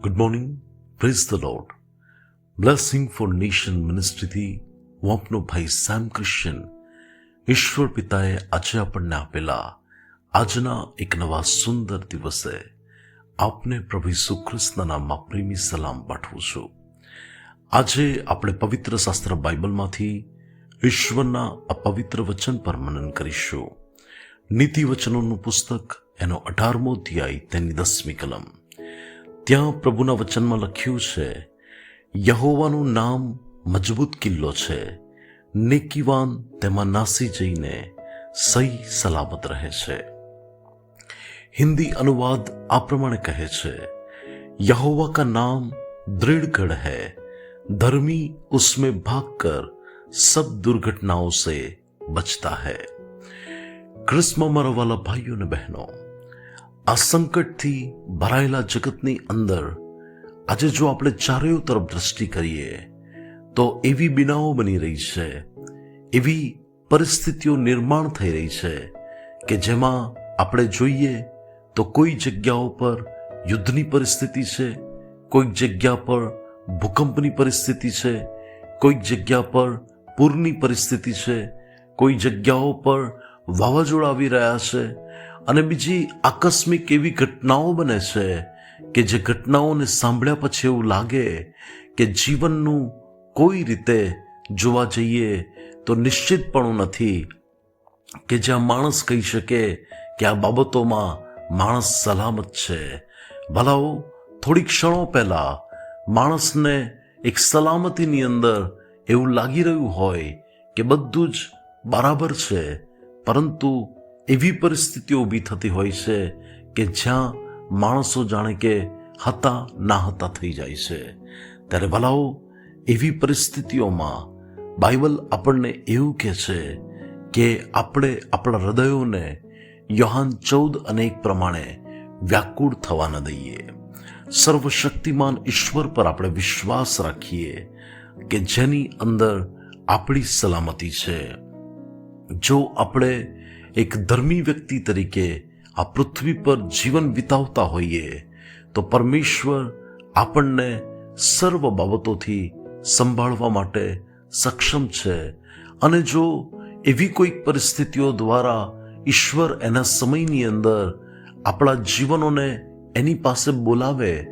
Good morning praise the lord blessing for nation મિનિસ્ટ્રીથી હું આપનો ભાઈ સેમ ક્રિશ્ચન ઈશ્વર પિતાએ આજે આપણને આપેલા આજના એક નવા સુંદર દિવસે આપને પ્રભુ સુખ્રિસ્તના નામમાં પ્રેમી સલામ પાઠવું છું આજે આપણે પવિત્ર શાસ્ત્ર બાઇબલમાંથી ઈશ્વરના અપવિત્ર વચન પર મનન કરીશું નીતિ વચનોનું પુસ્તક એનો અઢારમો અધ્યાય તેની દસમી કલમ ત્યાં પ્રભુના વચનમાં લખ્યું છે યહોવાનું નામ મજબૂત કિલ્લો છે નેકીવાન તેમાં નાસી જઈને સહી સલામત રહે છે हिंदी अनुवाद आ प्रमाणे कहे छे यहोवा का नाम दृढ़ गढ़ है धर्मी उसमें भागकर सब दुर्घटनाओं से बचता है ક્રિસ્મા મારા વાલા ભાઈઓ અને બહેનો આ સંકટથી ભરાયેલા જગતની અંદર આજે જો આપણે ચારેય તરફ દ્રષ્ટિ કરીએ, તો એવી બિનાઓ બની રહી છે, એવી પરિસ્થિતિઓ નિર્માણ થઈ રહી છે કે જેમાં આપણે જોઈએ તો કોઈ જગ્યાઓ પર યુદ્ધની પરિસ્થિતિ છે કોઈક જગ્યા પર ભૂકંપની પરિસ્થિતિ છે કોઈક જગ્યા પર પૂરની પરિસ્થિતિ છે, કોઈ જગ્યાઓ પર વાવાઝોડા આવી રહ્યા છે અને બીજી આકસ્મિક એવી ઘટનાઓ બને છે કે જે ઘટનાઓને સાંભળ્યા પછી એવું લાગે કે જીવનનું કોઈ રીતે જોવા જઈએ તો નિશ્ચિતપણું નથી કે જ્યાં માણસ કહી શકે કે આ બાબતોમાં માણસ સલામત છે. ભલાઓ, થોડી ક્ષણો પહેલા માણસને એક સલામતીની અંદર એવું લાગી રહ્યું હોય કે બધું જ બરાબર છે. પરંતુ એવી પરિસ્થિતિઓ ઊભી થતી હોય છે કે જ્યાં માણસો જાણે કે હતા ના હતા થઈ જાય છે. ત્યારે ભલાઓ, એવી પરિસ્થિતિઓમાં બાઇબલ આપણને એવું કહે છે કે આપણે આપણા હૃદયોને યોહાન ચૌદ અને એક પ્રમાણે વ્યાકુળ થવા ન દઈએ. સર્વશક્તિમાન ઈશ્વર પર આપણે વિશ્વાસ રાખીએ કે જેની અંદર આપણી સલામતી છે. જો આપણે એક ધર્મી વ્યક્તિ તરીકે આ પૃથ્વી પર જીવન વિતાવતા હોઈએ, તો પરમેશ્વર આપણને સર્વ બાબતોથી સંભાળવા માટે સક્ષમ છે. અને જો એવી કોઈક પરિસ્થિતિઓ દ્વારા ઈશ્વર એના સમયની અંદર આપણા જીવનોને એની પાસે બોલાવે,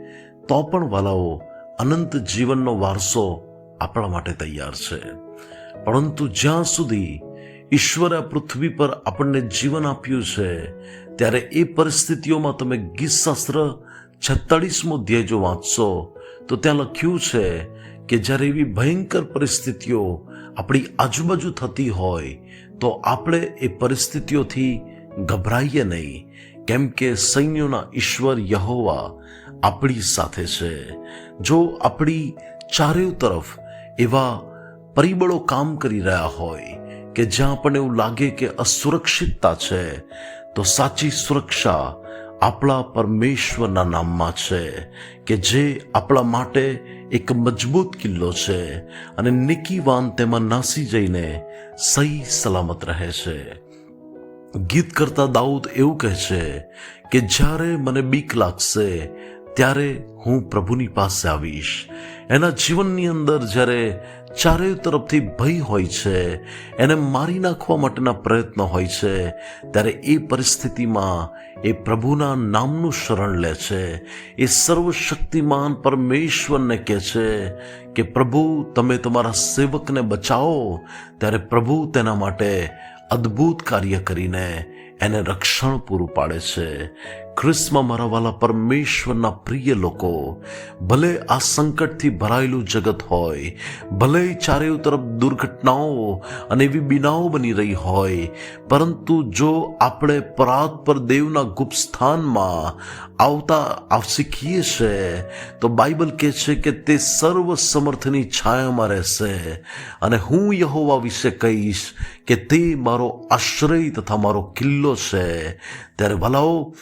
તો પણ વાલાઓ અનંત જીવનનો વારસો આપણા માટે તૈયાર છે. પરંતુ જ્યાં સુધી ઈશ્વરે પૃથ્વી પર આપણને જીવન આપ્યું છે, ત્યારે એ પરિસ્થિતિઓમાં તમે ગીતશાસ્ત્ર છત્તાળીસમો ધ્યેય જો વાંચશો, તો ત્યાં લખ્યું છે કે જ્યારે એવી ભયંકર પરિસ્થિતિઓ આપણી આજુબાજુ થતી હોય, તો આપણે એ પરિસ્થિતિઓથી ગભરાઈએ નહીં, કેમ કે સૈન્યોના ઈશ્વર યહોવા આપણી સાથે છે. જો આપણી ચારેય તરફ એવા પરિબળો કામ કરી રહ્યા હોય કે જ્યાં આપણને એવું લાગે કે અસુરક્ષિતતા છે, તો સાચી સુરક્ષા આપણા પરમેશ્વરના નામમાં છે કે જે આપણા માટે એક મજબૂત કિલ્લો છે અને નિકીવાન તેમાં નાસી જઈને સહી સલામત રહે છે. ગીત કરતા દાઉદ એવું કહે છે કે જ્યારે મને બીક લાગશે ત્યારે હું પ્રભુની પાસે આવીશ. એના જીવનની અંદર જ્યારે ચારે તરફથી ભય હોય છે, એને મારી નાખવા માટેના પ્રયત્ન હોય છે, ત્યારે એ પરિસ્થિતિમાં એ પ્રભુના નામનું શરણ લે છે. એ સર્વશક્તિમાન પરમેશ્વરને કહે છે કે, પ્રભુ, તમે તમારા સેવકને બચાવો. ત્યારે પ્રભુ તેના માટે અદ્ભુત કાર્ય કરીને એને રક્ષણ પૂરું પાડે છે. ખ્રિસ્તમાં મારા વાલા પરમેશ્વરના પ્રિય લોકો, ભલે આ સંકટથી ભરાયેલું જગત હોય, ભલે ચારેય તરફ દુર્ઘટનાઓ અને એવી બીનાઓ બની રહી હોય, પરંતુ જો આપણે પરાત પર દેવના ગુપ્ત સ્થાનમાં આવતા શીખીએ છે, તો બાઇબલ કહે છે કે તે સર્વ સમર્થની છાયામાં રહેશે. અને હું યહોવા વિશે કહીશ કે તે મારો આશ્રય તથા મારો કિલ્લો છે. ત્યારે ભલાઓ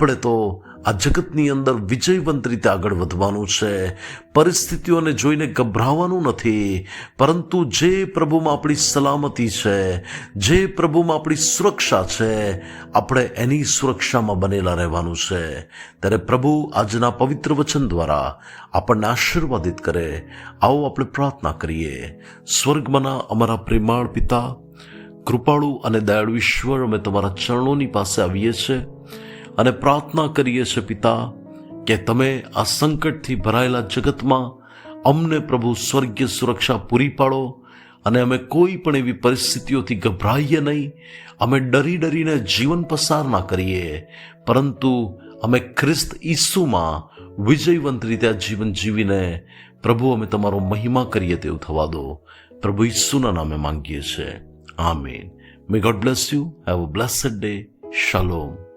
આપણે તો આ જગતની અંદર વિજયવંત રીતે આગળ વધવાનું છે. પરિસ્થિતિઓને જોઈને ગભરાવાનું નથી. પરંતુ જે પ્રભુમાં આપણી સલામતી છે, જે પ્રભુમાં આપણી સુરક્ષા છે, આપણે એની સુરક્ષામાં બનેલા રહેવાનું છે. ત્યારે પ્રભુ આજના પવિત્ર વચન દ્વારા આપણને આશીર્વાદિત કરે. આવો આપણે પ્રાર્થના કરીએ. સ્વર્ગમાંના અમારા પ્રેમાળ પિતા, કૃપાળુ અને દયાળુ ઈશ્વર, અમે તમારા ચરણોની પાસે આવીએ છીએ. અને પ્રાર્થના કરીએ છીએ પિતા કે તમે આ સંકટથી ભરાયેલા જગતમાં અમને પ્રભુ સ્વર્ગીય સુરક્ષા પૂરી પાડો અને અમે કોઈ પણ એવી પરિસ્થિતિઓથી ગભરાઈએ નહીં. અમે ડરી ડરીને જીવન પસાર ના કરીએ. પરંતુ અમે ખ્રિસ્ત ઈસુમાં વિજયવંત રીતે આ જીવન જીવીને પ્રભુ અમે તમારો મહિમા કરીએ તેવું થવા દો. પ્રભુ ઈસુના નામે માંગીએ છીએ. Amen. May God bless you have a blessed day શાલોમ